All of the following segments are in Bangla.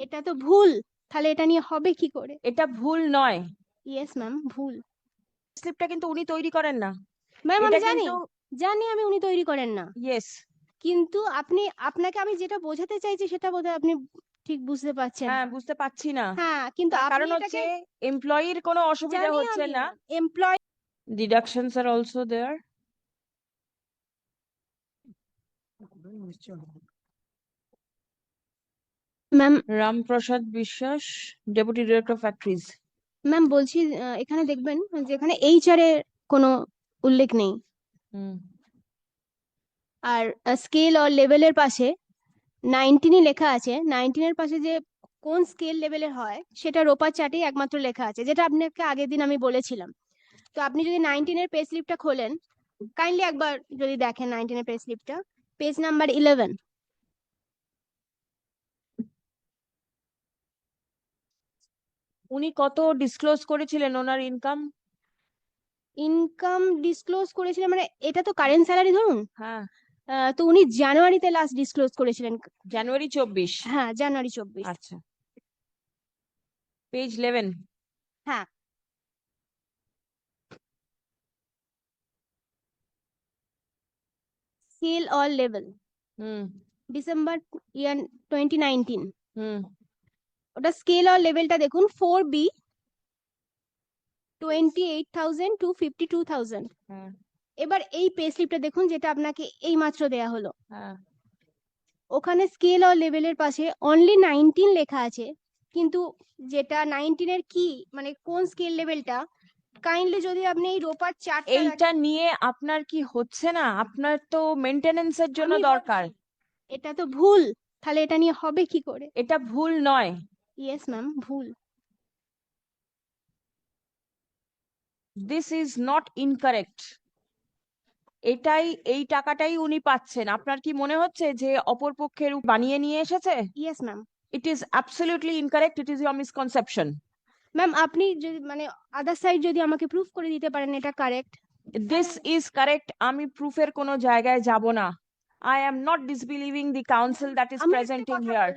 এটা তো ভুল। তাহলে এটা নিয়ে হবে কি করে? এটা ভুল নয়। ইয়েস ম্যাম ভুল। স্লিপটা কিন্তু উনি তৈরি করেন না। ম্যাম আমি জানি। জানি আমি উনি তৈরি করেন না। ইয়েস কিন্তু আপনি আপনাকে আমি যেটা বোঝাতে চাইছি সেটা বোধহয় আপনি ঠিক বুঝতে পারছেন। হ্যাঁ বুঝতে পারছি না। হ্যাঁ কিন্তু কারণ হচ্ছে এমপ্লয়ির কোনো অসুবিধা হচ্ছে না। Employ deductions are also there ma'am Ramprasad Biswas deputy director factories ma'am বলছি আহ, এখানে দেখবেন যে এখানে এইচআর এর কোনো উল্লেখ নেই। হুম। আর স্কেল অর লেভেলের পাশে নাইনটিনই লেখা আছে। নাইনটিনের পাশে যে কোন স্কেল লেভেলের হয় সেটা রোপার চার্টেই একমাত্র লেখা আছে যেটা আপনাকে আগের দিন আমি বলেছিলাম। তো আপনি যদি নাইনটিনের পে স্লিপটা খোলেন কাইন্ডলি একবার যদি দেখেন নাইনটিনের পে স্লিপটা পেজ নাম্বার ইলেভেন উনি কত ডিসক্লোজ করেছিলেন ওনার ইনকাম ইনকাম ডিসক্লোজ করেছিলেন মানে এটা তো কারেন্ট স্যালারি ধরুন? হ্যাঁ। তো উনি জানুয়ারিতে লাস্ট ডিসক্লোজ করেছিলেন। জানুয়ারি চব্বিশ। হ্যাঁ জানুয়ারি চব্বিশ। আচ্ছা। পেজ ইলেভেন হ্যাঁ। Scale or level hmm. December year twenty nineteen hmm. ওটা স্কেল অর লেভেলটা দেখুন four B twenty eight thousand two fifty two thousand এবার এই পে স্লিপটা দেখুন যেটা আপনাকে এই মাত্র দেয়া হলো। হ্যাঁ। ওখানে স্কেল অর লেভেলের পাশে অনলি নাইনটিন লেখা আছে কিন্তু যেটা নাইনটিনের কি মানে কোন স্কেল লেভেলটা কাইন্ডলি যদি আপনি এই রোপার চার্টটা এইটা নিয়ে আপনার কি হচ্ছে না? আপনার তো মেনটেনেন্সের জন্য দরকার। এটা তো ভুল তাহলে এটা নিয়ে হবে কি করে? এটা ভুল নয়। ইয়েস ম্যাম ভুল। দিস ইজ নট ইনকারেক্ট এটাই এই টাকাটাই উনি পাচ্ছেন। আপনার কি মনে হচ্ছে যে অপর পক্ষের বানিয়ে নিয়ে এসেছে? Yes ma'am it is absolutely incorrect it is your misconception ma'am আপনি যদি মানে আদার সাইড যদি আমাকে প্রুফ করে দিতে পারেন এটা কারেক্ট দিস ইজ কারেক্ট আমি প্রুফের কোনো জায়গায় যাব না। I am not disbelieving the council that is presenting here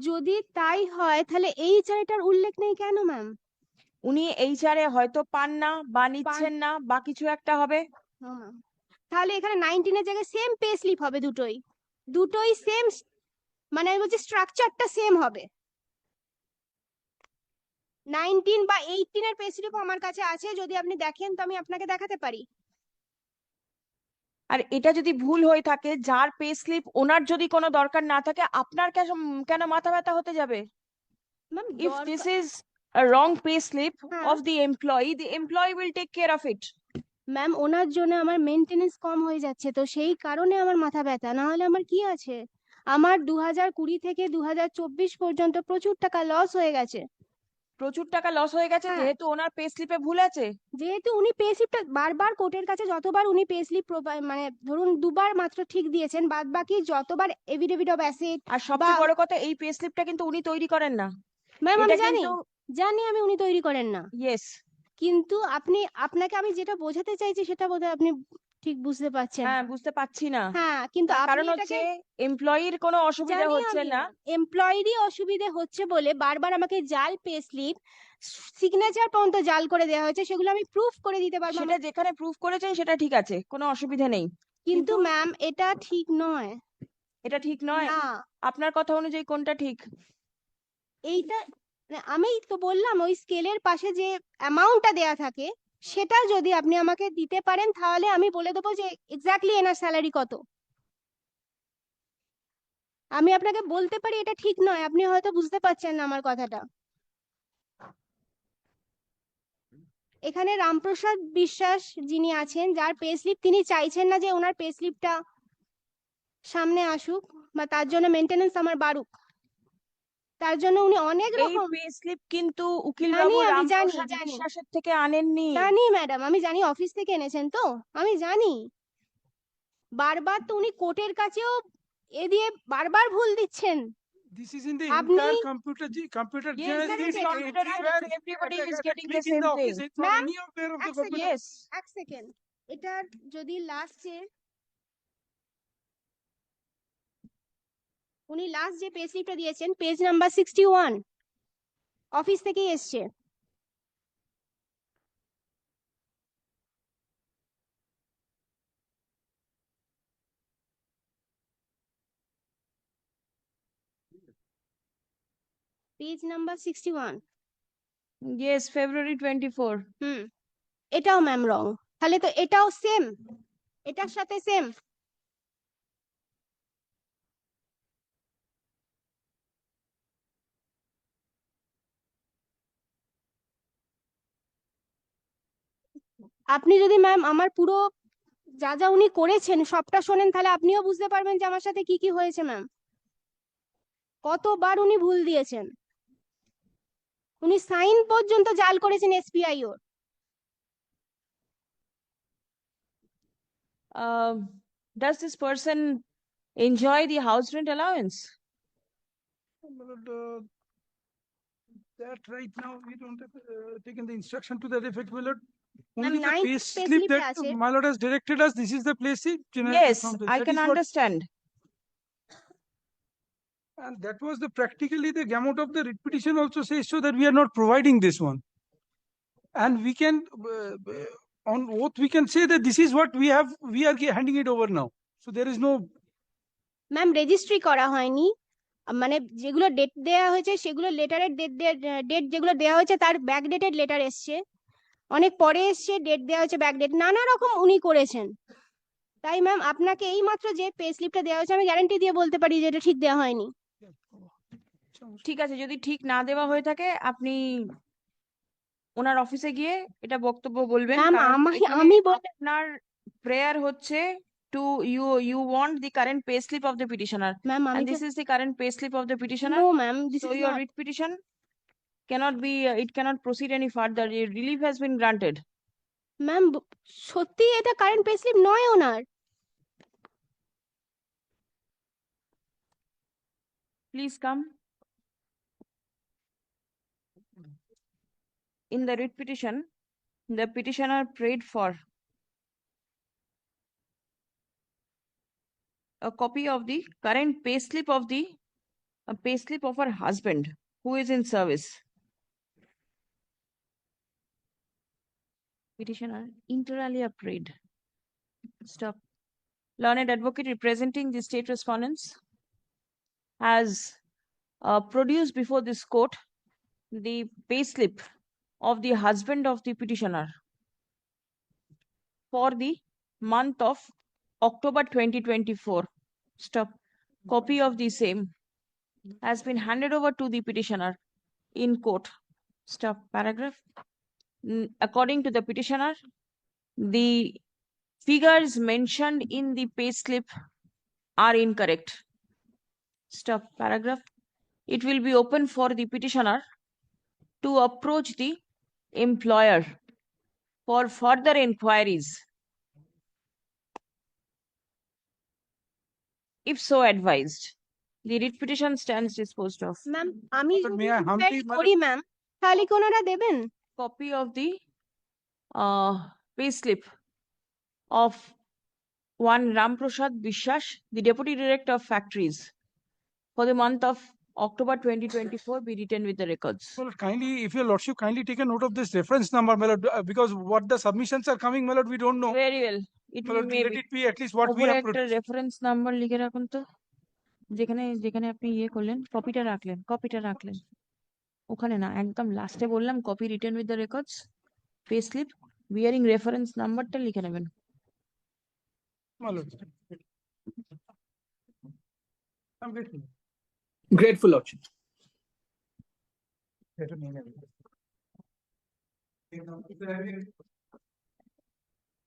যদি তাই হয় তাহলে এই চারিটার উল্লেখ নেই কেন ম্যাম উনি এইচআরে হয়তো পান না বা নিচ্ছেন না বা কিছু একটা হবে। তাহলে এখানে নাইনটিনের জায়গায় সেম পে স্লিপ হবে দুটোই। দুটোই সেম মানে আমি বলছি স্ট্রাকচারটা সেম হবে। নাইনটিন বা এইটিনের পে স্লিপ আমার কাছে আছে যদি আপনি দেখেন তো আমি আপনাকে দেখাতে পারি। আর এটা যদি ভুল হয়ে থাকে যার পে স্লিপ ওনার যদি কোনো দরকার না থাকে আপনার কেন কেন মাথা ব্যথা হতে যাবে? Ma'am is a wrong pay slip হ্যাঁ। of the employee the employee will take care of it. Ma'am ওনার জন্য আমার মেনটেনেন্স কম হয়ে যাচ্ছে তো সেই কারণে আমার মাথা ব্যথা না হলে আমার কি আছে? আমার দু হাজার কুড়ি থেকে দু হাজার চব্বিশ পর্যন্ত প্রচুর টাকা লস হয়ে গেছে। প্রচুর টাকা লস হয়ে গেছে হ্যাঁ। যেহেতু ওনার পে স্লিপে ভুল আছে। যেহেতু উনি পে স্লিপটা বারবার কোর্টের কাছে যতবার উনি পে স্লিপ মানে ধরুন দুবার মাত্র ঠিক দিয়েছেন বাদ বাকি যতবার এভিডেভিট অফ অ্যাসেট আর সবচেয়ে বা- বড় কথা এই পে স্লিপটা কিন্তু উনি তৈরি করেন না। ম্যাম আমি এটা জানি। কিন্তু জানি আমি উনি তৈরি করেন না। ইয়েস কিন্তু আপনি আপনাকে আমি যেটা বোঝাতে চাইছি সেটা বোধহয় আপনি ঠিক বুঝতে পারছেন হ্যাঁ বুঝতে পারছি না। হ্যাঁ কিন্তু কারণ হচ্ছে এমপ্লয়ির কোনো অসুবিধা হচ্ছে না। এমপ্লয়েরই অসুবিধে হচ্ছে বলে বারবার আমাকে জাল পে স্লিপ সিগনেচার পর্যন্ত জাল করে দেওয়া হয়েছে সেগুলো আমি প্রুফ করে দিতে পারব সেটা যেখানে প্রুফ করেছেন সেটা ঠিক আছে কোনো অসুবিধা নেই। কিন্তু ম্যাম এটা ঠিক নয়। এটা ঠিক নয়? আপনার কথা অনুযায়ী কোনটা ঠিক? এইটা আমি তো বললাম ওই স্কেলের পাশে যে অ্যামাউন্টটা দেয়া থাকে সেটা যদি আপনি আমাকে দিতে পারেন, তাহলে আমি বলে দেবো যে এক্স্যাক্টলি এনার স্যালারি কত। আমি আপনাকে বলতে পারি এটা ঠিক নয়, আপনি হয়তো বুঝতে পারছেন না আমার কথাটা। এখানে রামপ্রসাদ বিশ্বাস যিনি আছেন, যার পে স্লিপ তিনি চাইছেন না যে ওনার পে স্লিপটা সামনে আসুক বা তার জন্য মেনটেনেন্স আমার বাড়ুক। তার জন্য উনি অনেক এই রকম পে স্লিপ কিন্তু উকিল বাবু আমি জানি, জানি। বিশ্বাসের থেকে আনেননি জানি ম্যাডাম আমি জানি অফিস থেকে এনেছেন তো আমি জানি বারবার তো উনি কোর্টের কাছেও এ দিয়ে বারবার ভুল দিচ্ছেন This is in the আপনি- entire computer, computer Yes, that is data. computerized, everybody is getting the same thing. Ma'am, of এক computer. সেকেন্ড এটা যদি লাস্টে উনি লাস্ট যে পে স্লিপটা দিয়েছেন page number sixty one office থেকেই এসছে। Page number sixty one Yes, February twenty-four. হুম এটাও ম্যাম রং তাহলে তো এটাও সেম এটার সাথে সেম আপনি যদি ম্যাম আমার পুরো যা যা উনি করেছেন সবটা শোনেন তাহলে আপনিও বুঝতে পারবেন যে আমার সাথে কি কি হয়েছে ম্যাম কতবার উনি ভুল দিয়েছেন উনি সাইন পর্যন্ত জাল করেছেন এসবিআই ওর Um, does this person enjoy the house rent allowance? Uh, That right now, we don't have uh, taken the instruction to that effect, my lord. Only the pay slip that my lord has directed us, this is the place slip. generated Yes, from this. I That can is what- understand. And that was the practically the gamut of the writ petition also says so that we are not providing this one. And we can, uh, uh, on oath, we can say that this is what we have, we are gi- handing it over now. So there is no, ma'am registry করা হয়নি আহ, মানে যেগুলো ডেট দেওয়া হয়েছে সেগুলো লেটারের ডেট ডেট যেগুলো দেওয়া হয়েছে তার ব্যাক ডেটেড লেটার এসছে অনেক পরে এসছে ডেট দেওয়া হয়েছে ব্যাক ডেট নানা রকম উনি করেছেন। তাই ম্যাম আপনাকে এই মাত্র যে পে স্লিপটা দেওয়া হয়েছে আমি গ্যারান্টি দিয়ে বলতে পারি যে এটা ঠিক দেওয়া হয়নি। ঠিক আছে যদি ঠিক না দেওয়া হয়ে থাকে আপনি ওনার অফিসে গিয়ে এটা বক্তব্য বলবেন। আমি আপনার প্রেয়ার হচ্ছে to you you want the current pay slip of the petitioner ma'am আমি and this is the current pay slip of the petitioner no ma'am this so is your writ petition cannot be uh, it cannot proceed any further A relief has been granted ma'am সত্যি এটা কারেন্ট পে স্লিপ নয় ওনার please come in the writ petition the petitioner prayed for a copy of the current pay slip of the a pay slip of her husband who is in service. Petitioner inter alia prayed. Stop. Learned advocate representing the state respondents has uh, produced before this court the pay slip of the husband of the petitioner for the month of October 2024. Stop. Copy of the same has been handed over to the petitioner in court. Stop. Paragraph. Mm, According to the petitioner, the figures mentioned in the pay slip are incorrect. Stop. Paragraph. It will be open for the petitioner to approach the employer for further inquiries. If so advised, the writ petition stands disposed of. Ma'am আমি But যদি may I humbly, request madam- করি ম্যাম তাহলে কি ওনারা দেবেন Copy of the uh, pay slip of one Ram Prasad Vishwas, the Deputy Director of Factories, for the month of October 2024 be written with the records. well, kindly, if your lordship kindly take a note of this reference number, my lord, uh, because what the submissions are coming, my lord, we don't know. Very well. It My will lord, may let be. it be at least what we ওপরে have. একটা রেফারেন্স নাম্বার লিখে রাখুন তো যেখানে যেখানে আপনি ইয়ে করলেন কপিটা রাখলেন কপিটা রাখলেন ওখানে না একদম লাস্টে বললাম copy written with the records pay slip bearing reference নাম্বারটা লিখে নেবেন My lord. I'm grateful. Grateful, Lordship. Better name.